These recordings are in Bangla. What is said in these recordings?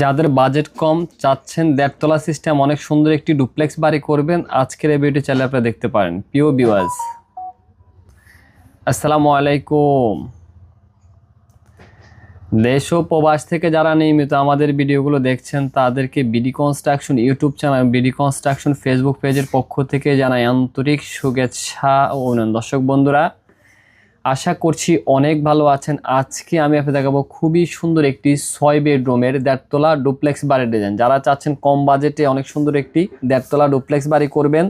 যাদের বাজেট কম চাচ্ছেন দেড়তলা সিস্টেম, অনেক সুন্দর একটি ডুপ্লেক্স বাড়ি করবেন। আজকের এই ভিডিও চাইলে আপনারা দেখতে পারেন। পিও বিওয়াজ আসসালামু আলাইকুম। দেশ ও প্রবাস থেকে যারা নিয়মিত আমাদের ভিডিওগুলো দেখছেন, তাদেরকে BD construction YouTube channel BD construction Facebook পেজের পক্ষ থেকে জানাই আন্তরিক শুভেচ্ছা ও দর্শক বন্ধুরা আশা করছি অনেক ভালো আছেন। আজকে আমি আপনাদের দেখাবো খুবই সুন্দর একটি ছয় বেডরুমের দেড়তলা ডুপ্লেক্স বাড়ির ডিজাইন। যারা চাচ্ছেন কম বাজেটে অনেক সুন্দর একটি দেড়তলা ডুপ্লেক্স বাড়ি করবেন,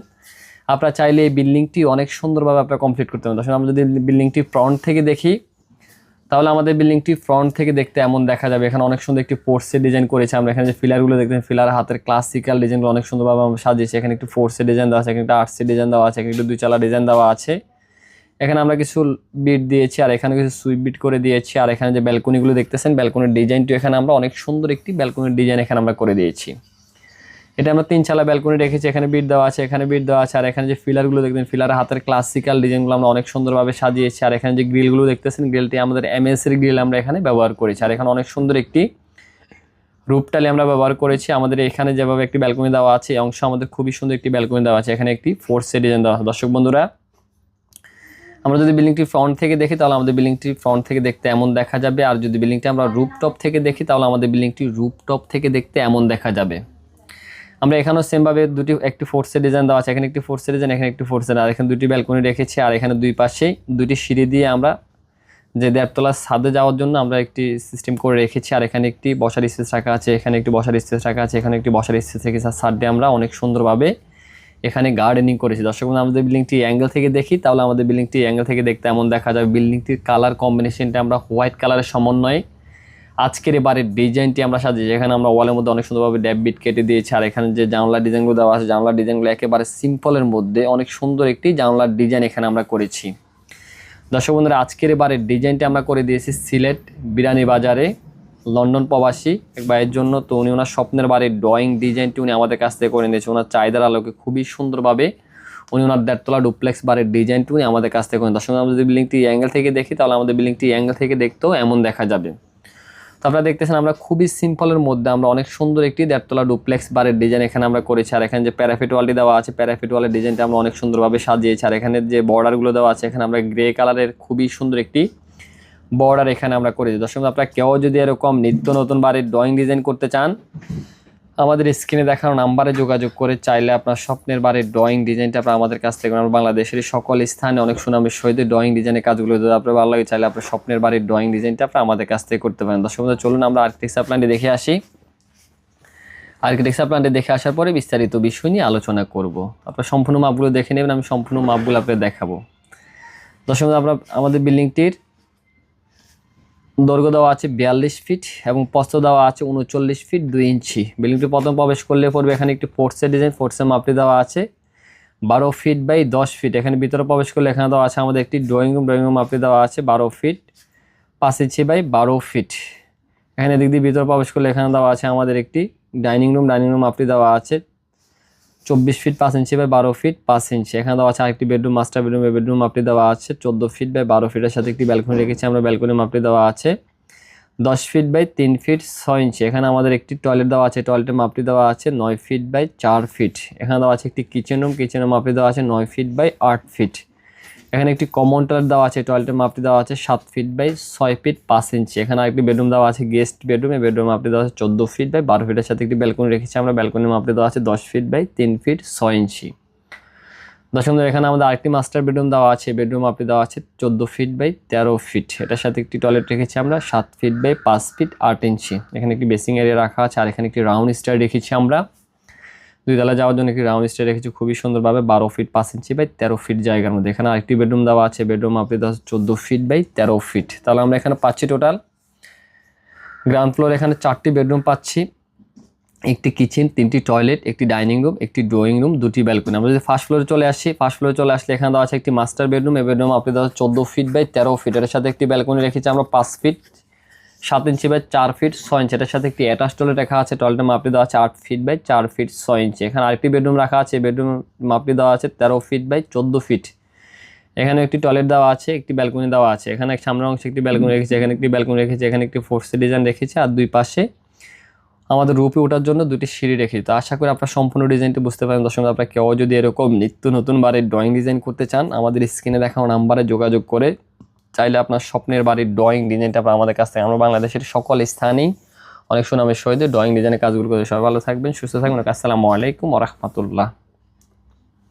আপনারা চাইলে এই বিল্ডিংটি অনেক সুন্দরভাবে আপনারা কমপ্লিট করতে পারেন আমরা যদি বিল্ডিংটি ফ্রন্ট থেকে দেখি, তাহলে আমাদের বিল্ডিংটি ফ্রন্ট থেকে দেখতে এমন দেখা যাবে। এখানে অনেক সুন্দর একটি ফোর্সের ডিজাইন করেছে। আমরা এখানে যে ফিলারগুলো দেখতেন ফিলার হাতের ক্লাসিক্যাল ডিজাইনগুলো অনেক সুন্দরভাবে আমরা সাজিয়েছি। এখানে একটু ফোর্সের ডিজাইন দেওয়া আছে, এখানে একটা আর্টসের ডিজাইন দেওয়া আছে, এখানে একটু দুই চালা ডিজাইন দেওয়া আছে। এখানে আমরা কিছু বিট দিয়েছি, আর এখানে কিছু সুইপ বিট করে দিয়েছি, আর এখানে যে ব্যালকনিগুলো দেখতেছেন ব্যালকনির ডিজাইনটি এখানে আমরা অনেক সুন্দর একটি ব্যালকনির ডিজাইন এখানে আমরা করে দিয়েছি। এটা আমরা তিন চালা ব্যালকনি রেখেছি, এখানে বিট দেওয়া আছে, এখানে বিট দেওয়া আছে, আর এখানে যে ফিলারগুলো দেখবেন ফিলার হাতের ক্লাসিক্যাল ডিজাইনগুলো আমরা অনেক সুন্দরভাবে সাজিয়েছি, আর এখানে যে গ্রিলগুলো দেখতেছেন গ্রিলটি আমাদের এমএস এর গ্রিল আমরা এখানে ব্যবহার করেছি, আর এখানে অনেক সুন্দর একটি রূপটালি আমরা ব্যবহার করেছি। আমাদের এখানে যেভাবে একটি ব্যালকনি দেওয়া আছে অংশ আমাদের খুবই সুন্দর একটি ব্যালকনি দেওয়া আছে, এখানে একটি ফোর্সে ডিজাইন দেওয়া আছে। দর্শক বন্ধুরা আমরা যদি বিল্ডিংটি ফ্রন্ট থেকে দেখি, তাহলে আমাদের বিল্ডিংটি ফ্রন্ট থেকে দেখতে এমন দেখা যাবে। আর যদি বিল্ডিংটি আমরা রুপটপ থেকে দেখি, তাহলে আমাদের বিল্ডিংটি রুপটপ থেকে দেখতে এমন দেখা যাবে। আমরা এখানেও সেমভাবে দুটি, একটি ফোর্সের ডিজাইন দেওয়া আছে। এখানে একটি ফোর্সের ডিজাইন এখানে একটি ফোর্সের আর এখানে দুটি ব্যালকনি রেখেছি, আর এখানে দুই পাশেই দুটি সিঁড়ি দিয়ে আমরা যে দেড়তলার ছাদে যাওয়ার জন্য আমরা একটি সিস্টেম করে রেখেছি। আর এখানে একটি বসার স্পেস রাখা আছে, এখানে একটি বসার স্পেস রাখা আছে, এখানে একটি বসার স্পেস রেখেছি আর সাইডে আমরা অনেক সুন্দরভাবে এখানে গার্ডেনিং করেছি। দর্শক বন্ধু আমাদের বিল্ডিংটি অ্যাঙ্গেল থেকে দেখি, তাহলে আমাদের বিল্ডিংটি অ্যাঙ্গেল থেকে দেখতে এমন দেখা যাবে বিল্ডিংটির কালার কম্বিনেশনটা আমরা হোয়াইট কালারের সমন্বয়ে আজকের এবারের ডিজাইনটি আমরা সাজিয়েছি। এখানে আমরা ওয়ালের মধ্যে অনেক সুন্দরভাবে ড্যাব বিট কেটে দিয়েছি। আর এখানে যে জানলার ডিজাইনগুলো দেওয়া আছে, জানলার ডিজাইনগুলো একেবারে সিম্পলের মধ্যে অনেক সুন্দর একটি জানলার ডিজাইন এখানে আমরা করেছি। দর্শক বন্ধুরা, আজকের এবারের ডিজাইনটি আমরা করে দিয়েছি সিলেট বিরানি বাজারে লন্ডন প্রবাসী। এক ভাইয়ের জন্য তো উনি ওনার স্বপ্নের বাড়ির ড্রয়িং ডিজাইনটি উনি আমাদের কাছ থেকে করে নিয়েছে। ওনার চাহিদার আলোকে খুবই সুন্দরভাবে উনি ওনার দেড়তলা ডুপ্লেক্স বাড়ির ডিজাইনটি উনি আমাদের কাছ থেকে করেন দর্শক বন্ধু, আমরা যদি বিল্ডিংটি অ্যাঙ্গেল থেকে দেখি তাহলে আমাদের বিল্ডিংটি অ্যাঙ্গেল থেকে দেখতেও এমন দেখা যাবে। তো আপনারা দেখতেছেন আমরা খুবই সিম্পলের মধ্যে আমরা অনেক সুন্দর একটি দেড়তলা ডুপ্লেক্স বারের ডিজাইন এখানে আমরা করেছি। আর এখানে যে প্যারাফিট ওয়ালটি দেওয়া আছে প্যারাফিট ওয়ালের ডিজাইনটা আমরা অনেক সুন্দরভাবে সাজিয়েছি। আর এখানে যে বর্ডারগুলো দেওয়া আছে এখানে আমরা গ্রে কালারের খুবই সুন্দর একটি বর্ডার এখানে আমরা করেছি দর্শক বন্ধু, আপনারা কেউ যদি এরকম নিত্য নতুন বাড়ির ড্রয়িং ডিজাইন করতে চান আমাদের স্ক্রিনে দেখানো নাম্বারে যোগাযোগ করে চাইলে আপনার স্বপ্নের বাড়ির ড্রয়িং ডিজাইনটা আপনার আমাদের কাছ থেকে আমরা বাংলাদেশের সকল স্থানে অনেক সুনামের সহিত ড্রয়িং ডিজাইনের কাজগুলো যদি আপনার ভালো লাগে চাইলে আপনার স্বপ্নের বাড়ির ড্রয়িং ডিজাইনটা আপনার আমাদের কাছ থেকে করতে পারেন। দর্শক চলুন আমরা আর্কিটেকচার প্ল্যানটি দেখে আসি। আর্কিটেকচার প্ল্যানটি দেখে আসার পরে বিস্তারিত বিষয় নিয়ে আলোচনা করব। আপনার সম্পূর্ণ মাপগুলো দেখে নেবেন আমি সম্পূর্ণ মাপগুলো আপনাদের দেখাবো। দর্শক আমরা আমাদের বিল্ডিংটির দৈর্ঘ্য দেওয়া আছে বিয়াল্লিশ ফিট এবং প্রস্থ দেওয়া আছে উনচল্লিশ ফিট দুই ইঞ্চি। বিল্ডিংটি প্রথম প্রবেশ করলে পড়বে এখানে একটি ফোর্সের ডিজাইন ফোর্সের মাপটি দেওয়া আছে। বারো ফিট বাই দশ ফিট, এখানে ভিতরে প্রবেশ করলে এখানে দেওয়া আছে আমাদের একটি ড্রয়িং রুম ড্রয়িং রুম মাপটি দেওয়া আছে বারো ফিট, পাঁচ ইঞ্চি বাই বারো ফিট। এখানে দিক দিয়ে ভিতরে প্রবেশ করলে এখানে দেওয়া আছে আমাদের একটি ডাইনিং রুম ডাইনিং রুম মাপটি দেওয়া আছে। চব্বিশ ফিট পাঁচ ইঞ্চি বাই বারো ফিট পাঁচ ইঞ্চি। এখানে দেওয়া আছে আরেকটি বেডরুম মাস্টার বেডরুম এই বেডরুম মাপটি দেওয়া আছে। চোদ্দ ফিট বাই বারো ফিটের সাথে একটি ব্যালকনি রেখেছি, আমরা ব্যালকনি মাপটি দেওয়া আছে। দশ ফিট বাই তিন ফিট ছয় ইঞ্চি। এখানে আমাদের একটি টয়লেট দেওয়া আছে টয়লেটের মাপটি দেওয়া আছে নয় ফিট বাই চার ফিট এখানে দেওয়া আছে একটি কিচেন রুম কিচেন রুম মাপটি দেওয়া আছে নয় ফিট বাই আট ফিট এখানে একটি কমন টয়লেট দেওয়া আছে টয়লেটের মাপটি দেওয়া আছে সাত ফিট বাই ছয় ফিট পাঁচ ইঞ্চি এখানে আরেকটি বেডরুম দেওয়া আছে গেস্ট বেডরুম এই বেডরুম মাপটি দেওয়া আছে চোদ্দ ফিট বাই বারো ফিটের সাথে একটি ব্যালকনি রেখেছি আমরা। ব্যালকনির মাপটি দেওয়া আছে দশ ফিট বাই তিন ফিট ছয় ইঞ্চি দশম এখানে আমাদের আরেকটি মাস্টার বেডরুম দেওয়া আছে বেডরুম আপনি দেওয়া আছে চোদ্দ ফিট বাই তেরো ফিট এটার সাথে একটি টয়লেট রেখেছি আমরা সাত ফিট বাই পাঁচ ফিট আট ইঞ্চি এখানে একটি বেসিং এরিয়া রাখা আছে, আর এখানে একটি রাউন্ড স্টার রেখেছি আমরা। দুই তলা যাওয়ার জন্য একটি রাউন্ড স্টার রেখেছি। খুবই সুন্দরভাবে বারো ফিট পাঁচ ইঞ্চি বাই তেরো ফিট জায়গার মধ্যে। এখানে আরেকটি বেডরুম দেওয়া আছে। বেডরুম আপনি চোদ্দ ফিট বাই তেরো ফিট তাহলে আমরা এখানে পাচ্ছি টোটাল গ্রাউন্ড ফ্লোর এখানে চারটি বেডরুম পাচ্ছি। একটি কিচেন তিনটি টয়লেট একটি ডাইনিং রুম একটি ড্রয়িং রুম দুটি ব্যালকনি আমরা যদি ফার্স্ট ফ্লোরে চলে আসি ফার্স্ট ফ্লোরে চলে আসলে এখানে দেওয়া আছে একটি মাস্টার বেডরুম এই বেডরুম আপনি দেওয়া চোদ্দ ফিট বাই তেরো ফিট এর সাথে একটি ব্যালকনি রেখেছি আমরা পাঁচ ফিট সাত ইঞ্চি বাই চার ফিট, ছয় ইঞ্চি। এটার সাথে একটি অ্যাটাচ টয়লেট রাখা আছে টয়লেটের মাপটি দেওয়া আছে আট ফিট বাই চার ফিট, ছয় ইঞ্চি। এখানে আরেকটি বেডরুম রাখা আছে বেডরুম মাপটি দেওয়া আছে তেরো ফিট বাই চোদ্দ ফিট। এখানে একটি টয়লেট দেওয়া আছে, একটি ব্যালকনি দেওয়া আছে। এখানে সামনের অংশে একটি ব্যালকনি রেখেছে, এখানে একটি ব্যালকনি রেখেছে, এখানে একটি ফোর্স ডিজাইন রেখেছে আর দুই পাশে আমাদের রূপে ওঠার জন্য দুটি সিঁড়ি রেখেছি। তো আশা করি আপনার সম্পূর্ণ ডিজাইনটি বুঝতে পারেন দর্শক আপনারা কেউ যদি এরকম নিত্য নতুন বাড়ির ড্রয়িং ডিজাইন করতে চান, আমাদের স্ক্রিনে দেখানো নাম্বারে যোগাযোগ করে চাইলে আপনার স্বপ্নের বাড়ির ড্রয়িং ডিজাইনটা আমাদের কাছ থেকে। আমরা বাংলাদেশের সকল স্থানেই অনেক সুনামের সহিত ড্রয়িং ডিজাইনের কাজগুলো করে সবাই ভালো থাকবেন, সুস্থ থাকবেন। আসসালামু আলাইকুম রহমতুল্লাহ।